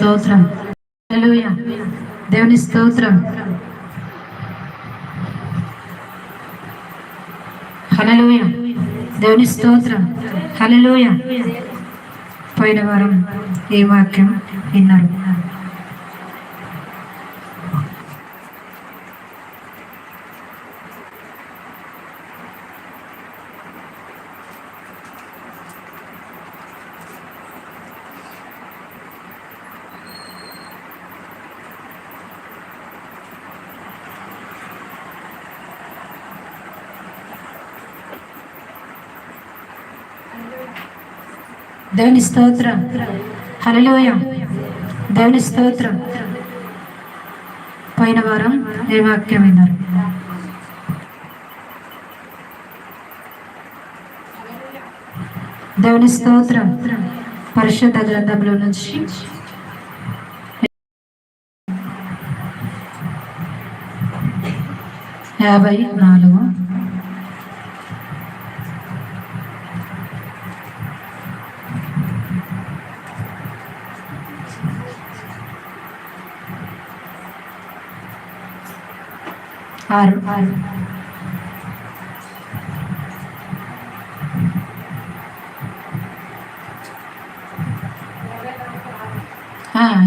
స్తోత్రం. దేవుని స్తోత్రం. హలలోయ దేవుని స్తోత్రం. హలలోయ పోయిన వారం ఈ వాక్యం విన్నారు. దేవుని స్తోత్రం. హలలోయ దేవుని స్తోత్రం. పోయిన వారం ఏ వాక్యం విన్నారు దేవుని స్తోత్రం పరిశుద్ధ గ్రంథంలో నుంచి యాభై నాలుగు. ఆరు ఆరు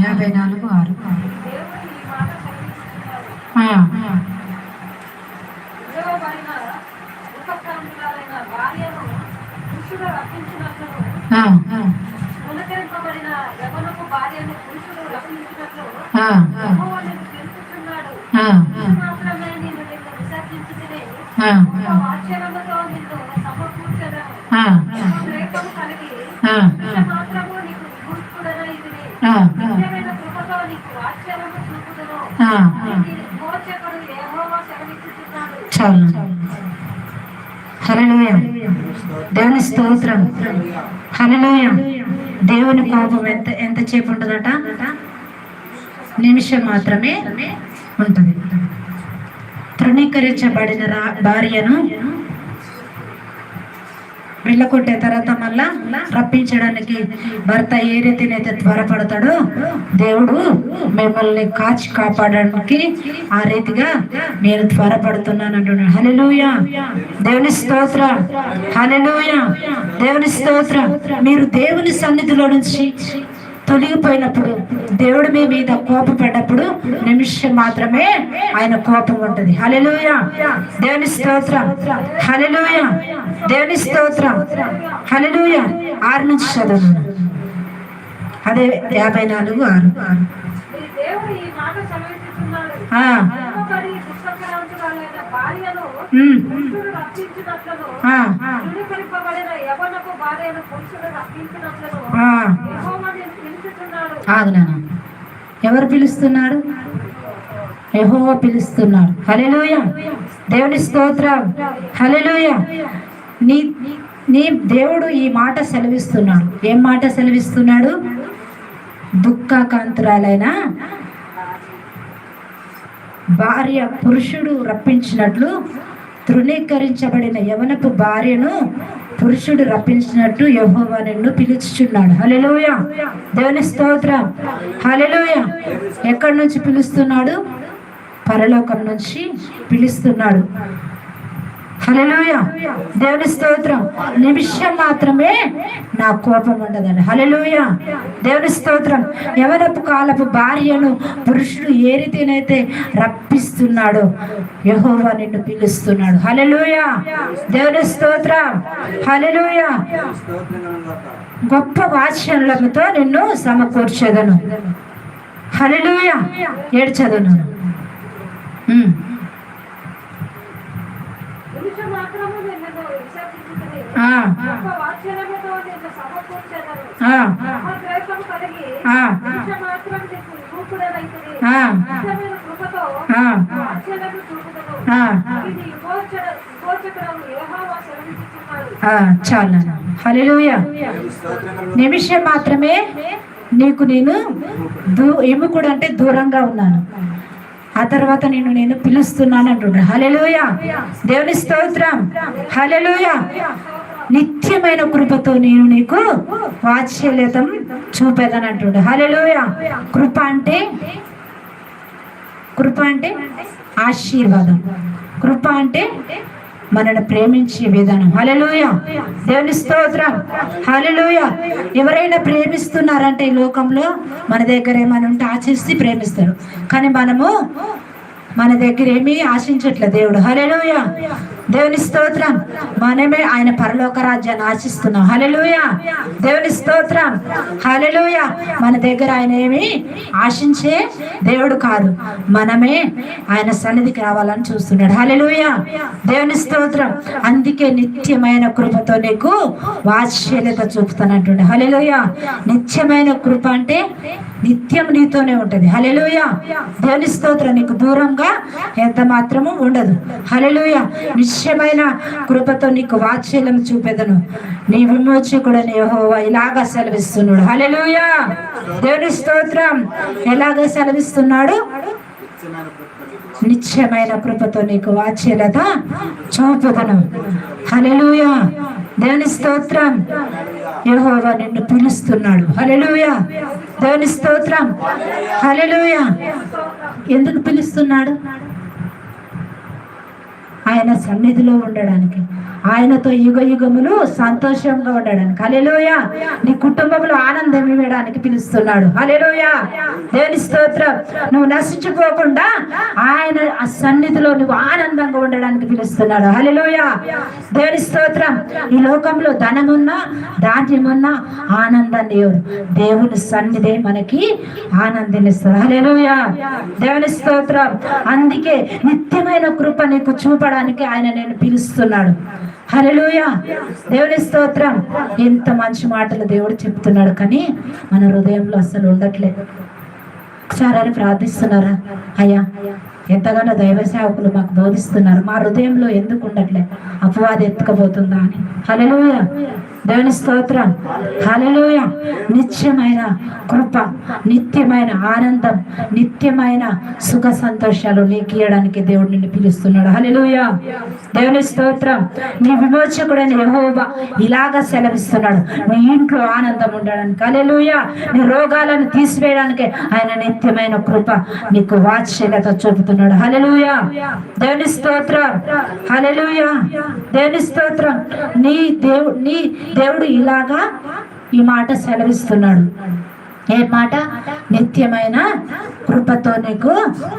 యాభై నాలుగు ఆరు. ఆ, చాలు. హల్లెలూయా. దేవుని స్తోత్రం. హల్లెలూయా. దేవుని కోపం ఎంత ఎంతసేపు ఉంటుందట? నిమిషం మాత్రమే ఉంటుంది. తృణీకరించబడిన భార్యను వెళ్ళకొట్టే తర్వాత మళ్ళా రప్పించడానికి భర్త ఏ రీతినైతే త్వరపడతాడో దేవుడు మిమ్మల్ని కాచి కాపాడడానికి ఆ రీతిగా నేను త్వరపడుతున్నాను అంటున్నాడు. హల్లెలూయా. దేవుని స్తోత్ర. హల్లెలూయా. దేవుని స్తోత్ర. మీరు దేవుని సన్నిధిలో నుంచి తొలగిపోయినప్పుడు దేవుడు మీ మీద కోపపడ్డప్పుడు నిమిషం మాత్రమే ఆయన కోపం ఉంటుంది. హల్లెలూయా. దేవుని స్తోత్రం. హల్లెలూయా. దేవుని స్తోత్రం. హల్లెలూయా. ఆరు నుంచి చదువు అదే యాభై నాలుగు ఆరు. ఆ, ఒక్కొక్కరి ఆగు నాన్న. ఎవరు పిలుస్తున్నారు యెహోవా పిలుస్తున్నాడు. హలెలుయ దేవుని స్తోత్రం. హలెలుయ నీ నీ దేవుడు ఈ మాట సెలవిస్తున్నాడు. ఏం మాట సెలవిస్తున్నాడు? దుఃఖకాంతురాలైన భార్య పురుషుడు రప్పించినట్లు తృణీకరించబడిన యవనపు భార్యను పురుషుడు రప్పించినట్టు యహోవా నిన్ను పిలుచుచున్నాడు. హలెలోయ దేవుని స్తోత్రం. హలెలోయ ఎక్కడి నుంచి పిలుస్తున్నాడు? పరలోకం నుంచి పిలుస్తున్నాడు. హల్లెలూయా. దేవుని స్తోత్రం. నిమిషం మాత్రమే నా కోపం ఉండదండి హల్లెలూయా. దేవుని స్తోత్రం. ఎవరపు కాలపు భార్యను పురుషుడు ఏ రీతినైతే రప్పిస్తున్నాడో యెహోవా నిన్ను పిలుస్తున్నాడు. హల్లెలూయా. దేవుని స్తోత్రం. హల్లెలూయా. గొప్ప వాచ్యములతో నిన్ను సమకూర్చదను. హల్లెలూయా. ఏడ్చదను. చాలు హలోయ నిమిషం మాత్రమే నీకు నేను దూ ఎముకుడు అంటే దూరంగా ఉన్నాను. ఆ తర్వాత నేను నేను పిలుస్తున్నాను అంటున్నాడు హలెలుయ దేవుని స్తోత్రం. హలెలుయ నిత్యమైన కృపతో నేను నీకు వాత్సల్యతం చూపేదనంటుండే. హలెలుయ కృప అంటే కృప అంటే ఆశీర్వాదం. కృప అంటే మనల్ని ప్రేమించే విధానం. హలలోయ దేవుని స్తోత్రం. హలలోయ ఎవరైనా ప్రేమిస్తున్నారంటే ఈ లోకంలో మన దగ్గర ఏమైనా ఉంటే ఆశిస్తే ప్రేమిస్తారు. కానీ మనము మన దగ్గర ఏమీ ఆశించట్లేదు దేవుడు. హలలోయ దేవుని స్తోత్రం. మనమే ఆయన పరలోక రాజ్యాన్ని ఆశిస్తున్నాం. హలలుయ దేవుని స్తోత్రం. హలలుయ మన దగ్గర ఆయన ఏమి ఆశించే దేవుడు కాదు. మనమే ఆయన సన్నిధికి రావాలని చూస్తున్నాడు. హలలుయ దేవుని స్తోత్రం. అందుకే నిత్యమైన కృపతో నీకు వాత్సల్యత చూపుతానంటుండే హలలుయ నిత్యమైన కృప అంటే నిత్యం నీతోనే ఉంటుంది. హల్లెలూయ. దేవుని స్తోత్రం నీకు దూరంగా ఎంత మాత్రము ఉండదు. హల్లెలూయ. నిశ్చయమైన కృపతో నీకు వాత్సల్యం చూపెదను. నీ విమోచకుడని యెహోవా ఇలాగ సెలవిస్తున్నాడు. హలెలుయా దేవుని స్తోత్రం ఎలాగ సెలవిస్తున్నాడు? నిత్యమైన కృపతో నీకు వాచ్యలత చూపుదను. హలెలుయా దేవుని స్తోత్రం యహోవా నిన్ను పిలుస్తున్నాడు. హలెలుయా దేవుని స్తోత్రం. హలెలుయా ఎందుకు పిలుస్తున్నాడు? ఆయన సన్నిధిలో ఉండడానికి. ఆయనతో యుగ యుగములు సంతోషంగా ఉండడానికి. అలెలోయ నీ కుటుంబంలో ఆనందం ఇవ్వడానికి పిలుస్తున్నాడు. అలెలోయ దేవుని స్తోత్రం. నువ్వు నశించుకోకుండా ఆయన ఆ సన్నిధిలో నువ్వు ఆనందంగా ఉండడానికి పిలుస్తున్నాడు. అలెలోయ దేవుని స్తోత్రం. ఈ లోకంలో ధనమున్నా ధాన్యమున్నా ఆనందాన్ని ఇవ్వదు దేవుని సన్నిధే మనకి ఆనందాన్నిస్తుంది హలేలోయ దేవుని స్తోత్రం. అందుకే నిత్యమైన కృప నీకు చూపడానికి ఆయన నేను పిలుస్తున్నాడు. హల్లెలూయ. దేవుని స్తోత్రం. ఎంత మంచి మాటలు దేవుడు చెప్తున్నాడు కానీ మన హృదయంలో అసలు ఉండట్లేదు ఒకసారి ప్రార్థిస్తున్నారా? అయ్యా ఎంతగానో దైవ సేవకులు మాకు బోధిస్తున్నారు. మా హృదయంలో ఎందుకు ఉండట్లే? అపవాది ఎత్తుకపోతుందా అని. హల్లెలూయ. దేవుని స్తోత్రం. హలలోయ నిత్యమైన కృప నిత్యమైన ఆనందం నిత్యమైన సుఖ సంతోషాలు నీకు ఇవ్వడానికి దేవుడు నిన్ను పిలుస్తున్నాడు. హలలోయ దేవుని స్తోత్రం. నీ విమోచకుడైన యహోబా ఇలాగ సెలవిస్తున్నాడు. నీ ఇంట్లో ఆనందం ఉండడానికి. హలలోయ నీ రోగాలను తీసివేయడానికి ఆయన నిత్యమైన కృప నీకు వాత్సల్యత చూపుతున్నాడు. హలలోయ దేవుని స్తోత్రం. హలలోయ దేవుని స్తోత్రం. నీ దేవు నీ దేవుడు ఇలాగా ఈ మాట సెలవిస్తున్నాడు. ఏ మాట? నిత్యమైన కృపతో నీకు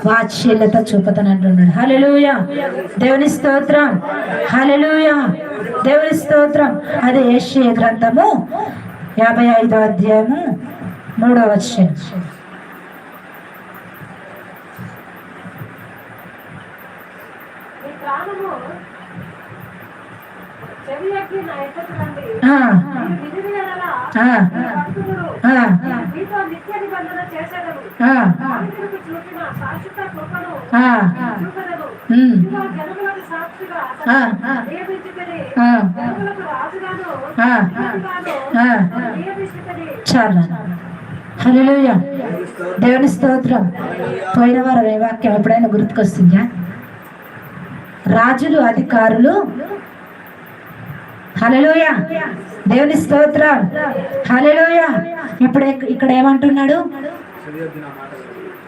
వాత్సల్యత చూపుతానంటున్నాడు హలలుయ దేవుని స్తోత్రం. హలలుయ దేవుని స్తోత్రం. అది ఏషియ గ్రంథము యాభై ఐదో అధ్యాయము మూడవ వచ్చం ప్రాణము చాలు. హల్లెలూయ. దేవుని స్తోత్రం. పోయిన వారం ఏ వాక్యం ఎప్పుడైనా గుర్తుకొస్తుందా? రాజులు అధికారులు హల్లెలూయ. దేవుని స్తోత్రం హల్లెలూయ. ఇప్పుడు ఇక్- ఇక్కడ ఏమంటున్నాడు?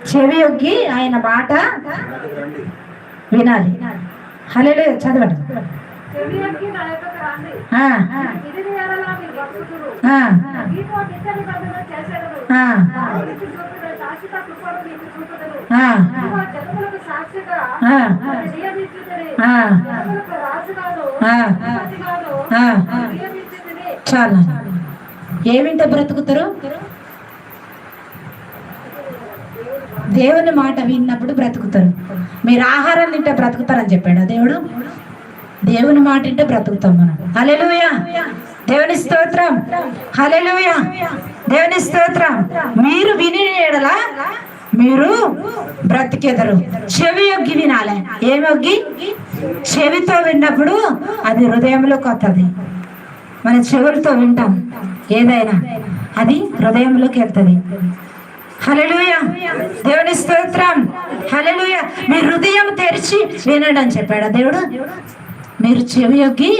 చెవి యొగ్గి ఆయన మాట వినాలి. హల్లెలూయ చదవండి. ఆ, చాలా. ఏమింటే బ్రతుకుతారు? దేవుని మాట విన్నప్పుడు బ్రతుకుతారు. మీరు ఆహారం తింటే బ్రతుకుతారని చెప్పాడు దేవుడు? దేవుని మాట వింటే బ్రతుకుతాం మనం. హలెలుయా దేవుని స్తోత్రం. హలెలుయా దేవుని స్తోత్రం. మీరు విని ఎడల? మీరు బ్రతికెదరు. చెవి యొగ్గి వినాలి. ఏమొగ్గి చెవితో విన్నప్పుడు అది హృదయంలోకి వస్తుంది మన చెవులతో వింటాం. ఏదైనా అది హృదయంలోకి వెళ్తుంది. హలలుయ దేవుని స్తోత్రం. హలలుయ మీ హృదయం తెరిచి వినడం అని చెప్పాడు దేవుడు? మీరు చెవియొగ్గి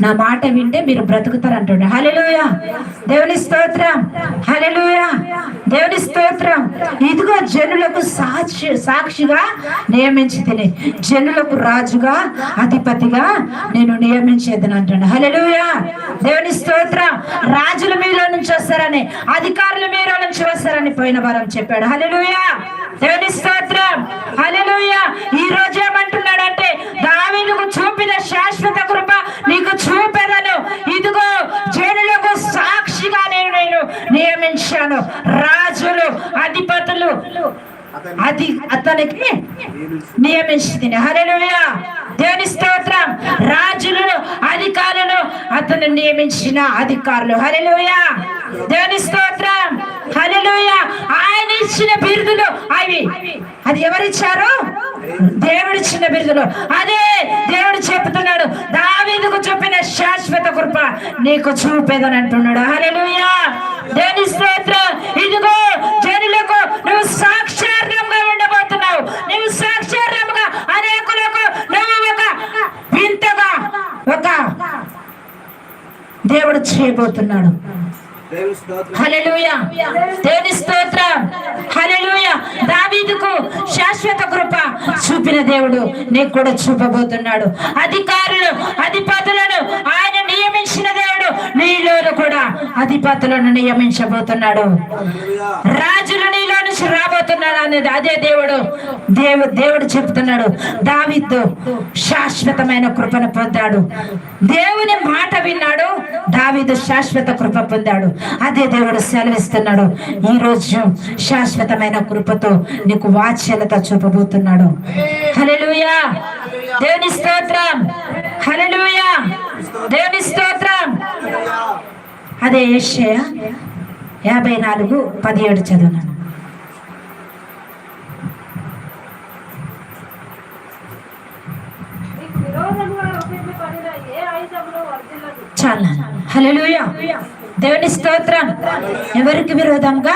నా మాట వింటే మీరు బ్రతుకుతారు అంటుండే హలెలుయ దేవుని స్తోత్రం. హలెలుయ దేవుని స్తోత్రం. ఇదిగో జనులకు సాక్షి సాక్షిగా నియమించి జనులకు రాజుగా అధిపతిగా నేను నియమించేదని అంటుండే హలెలుయ దేవుని స్తోత్రం. రాజుల మీలో నుంచి వస్తారని అధికారుల మీలో నుంచి వస్తారని పోయిన వారం చెప్పాడు. హలెలుయ దేవుని స్తోత్రం. హల్లెలూయా. ఈ రోజు ఏమంటున్నాడంటే దావీదుకు చూపిన శాశ్వత కృప నీకు చూపెదను. ఇదిగో జనులకు సాక్షిగా నేను నేను నియమించాను. రాజులు అధిపతులు అది అతనికి నియమించింది హల్లెలూయా. దేవుని స్తోత్రం. రాజులను అధికారులను అతను నియమించిన అధికారులు. హరిలోయ దేవుని స్తోత్రం. హరిలోయ ఆయన ఇచ్చిన బిరుదులు అవి. అది ఎవరిచ్చారు? దేవుడిచ్చిన బిరుదులు. అదే దేవుడు చెప్తున్నాడు. దావీదుకు చూపిన శాశ్వత కృప నీకు చూపేదని అంటున్నాడు. హరిలోయ దేవుని స్తోత్రం. ఇదిగో జనులకు నువ్వు సాక్షార్థంగా ఉండబోతున్నావు. నువ్వు దేవుడు చేయబోతున్నాడు. దేవుని స్తోత్రం. దావీదుకు శాశ్వత కృప చూపిన దేవుడు నీకు కూడా చూపబోతున్నాడు. అధికారులు అధిపతులను ఆయన నియమించిన దేవుడు నీలో కూడా అధిపతులను నియమించబోతున్నాడు. హల్లెలూయా. చెప్తున్నాడు అనేది అదే దేవుడు. దేవు దేవుడు చెప్తున్నాడు. దావిద్దు శాశ్వతమైన కృపను పొందాడు. దేవుని మాట విన్నాడు. దావిదు శాశ్వత కృప పొందాడు. అదే దేవుడు సెలవిస్తున్నాడు. ఈ రోజు శాశ్వతమైన కృపతో నీకు వాచ్యలత చూపబోతున్నాడు. హల్లెలూయా. దేవుని స్తోత్రం. హల్లెలూయా. దేవుని స్తోత్రం. అదే యెషయా యాభై నాలుగు పదిహేడు చదువునాను నీకు విరోధముగా రూపింపబడిన ఏ ఆయుధములు వర్ధిల్లదు చాలా హల్లెలూయా. దేవుని స్తోత్రం. ఎవరికి విరోధంగా?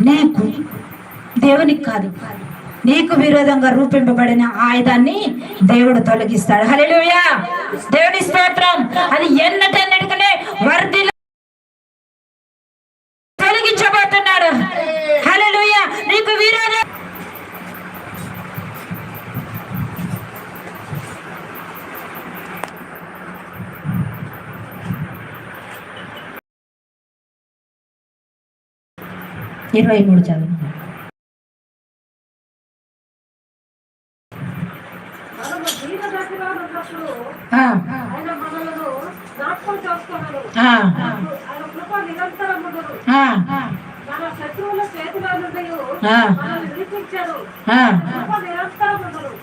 నీకు. దేవునికి కాదు. నీకు విరోధంగా రూపింపబడిన ఆయుధాన్ని దేవుడు తొలగిస్తాడు. హల్లెలూయా. దేవుని స్తోత్రం. అది ఎన్నటెన్నటికనే వర్ధి తొలగించబోతున్నాడు హల్లెలూయా నీకు విరోధం ఇరవై మూడు చదువు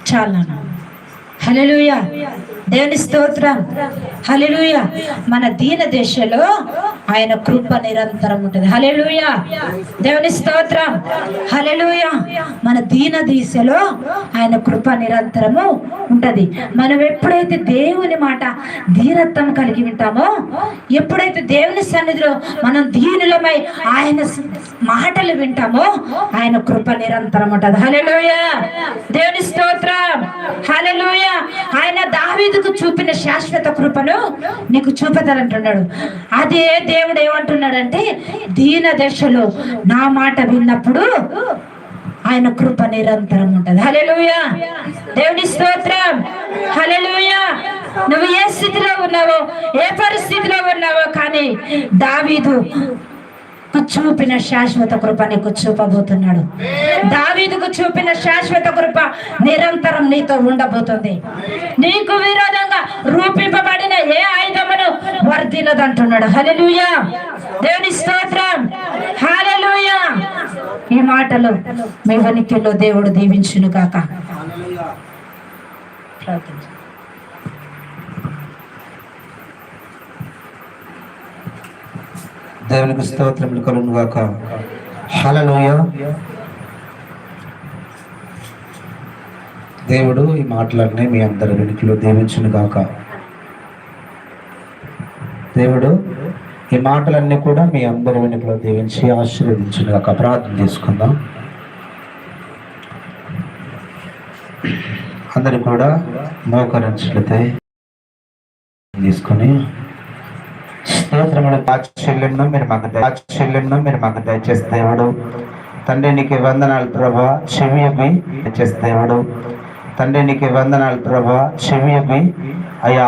చాలా హలలుయ దేవుని స్తోత్రం. హలలుయ మన దీన దేశంలో ఆయన కృప నిరంతరం ఉంటుంది. హలలుయ దేవుని స్తోత్రం. హలలుయ మన దీన దిశలో ఆయన కృప నిరంతరము ఉంటది. మనం ఎప్పుడైతే దేవుని మాట ధీరత్వం కలిగి ఉంటామో ఎప్పుడైతే దేవుని సన్నిధిలో మనం దీనులమై ఆయన మాటలు వింటామో ఆయన కృప నిరంతరం ఉంటది. హలలుయ దేవుని స్తోత్రం. హల్లెలూయ. ఆయన దావీదుకు చూపిన శాశ్వత కృపను నీకు చూపెదలంటున్నాడు. అదే దేవుడు ఏమంటున్నాడంటే దీన దశలో నా మాట విన్నప్పుడు ఆయన కృప నిరంతరం ఉంటది. హలెలుయా దేవుని స్తోత్రం. హలెలుయా నువ్వు ఏ స్థితిలో ఉన్నావో ఏ పరిస్థితిలో ఉన్నావో కానీ దావీదు చూపిన శాశ్వత కృప నీకు చూపబోతున్నాడు. దావీదుకు చూపిన శాశ్వత కృప నిరంతరం నీతో ఉండబోతుంది. నీకు విరోధంగా రూపింపబడిన ఏ ఆయుధమును వర్ధిల్లదంటున్నాడు. హలెలుయా దేవుని స్తోత్రం. హలెలుయా ఈ మాటలు మీ వనికిలో దేవుడు దీవించును కాక హల్లెలూయా దేవునికి స్తోత్రములు కలుగును గాక. హలలోయ దేవుడు ఈ మాటలన్నీ మీ అందరి వెనుకలో దీవించును గాక. దేవుడు ఈ మాటలన్నీ కూడా మీ అందరి వెనుకలో దీవించి ఆశీర్వదించును గాక. ప్రార్థన చేసుకుందాం. అందరు కూడా మోకరించితే తీసుకొని స్తోత్రములు వాత్సల్యంలో మీరు మాకు దయ- మీరు మాకు దయచేస్తే దేవుడు తండ్రి నీకు వందనాలు ప్రభా. చెవి అవి దేవుడు తండ్రి నీకు వందనాలు ప్రభా. చెవి అవి అయ్యా